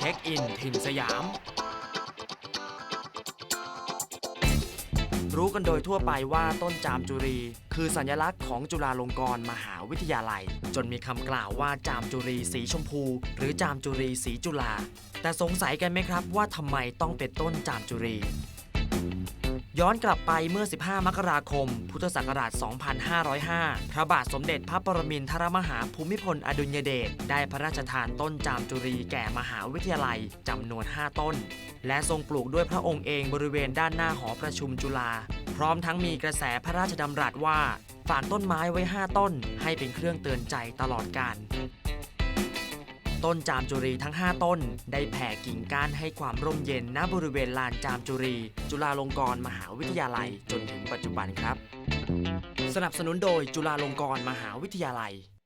เช็คอินถิ่นสยาม รู้กันโดยทั่วไปว่าต้นจามจุรี คือสัญลักษณ์ของจุฬาลงกรณ์มหาวิทยาลัย จนมีคำกล่าวว่าจามจุรีสีชมพู หรือจามจุรีสีจุฬาแต่สงสัยกันไหมครับว่าทำไมต้องเป็นต้นจามจุรี ย้อนกลับไปเมื่อ 15 มกราคม พุทธศักราช 2505 พระบาทสมเด็จพระปรมินทรมหาภูมิพลอดุลยเดชได้พระราชทานต้นจามจุรีแก่มหาวิทยาลัยจำนวน 5 ต้น และทรงปลูกด้วยพระองค์เองบริเวณด้านหน้าหอประชุมจุฬาพร้อมทั้งมีกระแสพระราชดำรัสว่าฝากต้นไม้ไว้ 5 ต้น ให้เป็นเครื่องเตือนใจตลอดกาล ต้นจามจุรีทั้ง 5 ต้น ได้แผ่กิ่งก้านให้ความร่มเย็นณบริเวณลานจามจุรี จุฬาลงกรณ์มหาวิทยาลัยจนถึงปัจจุบันครับ สนับสนุนโดยจุฬาลงกรณ์มหาวิทยาลัย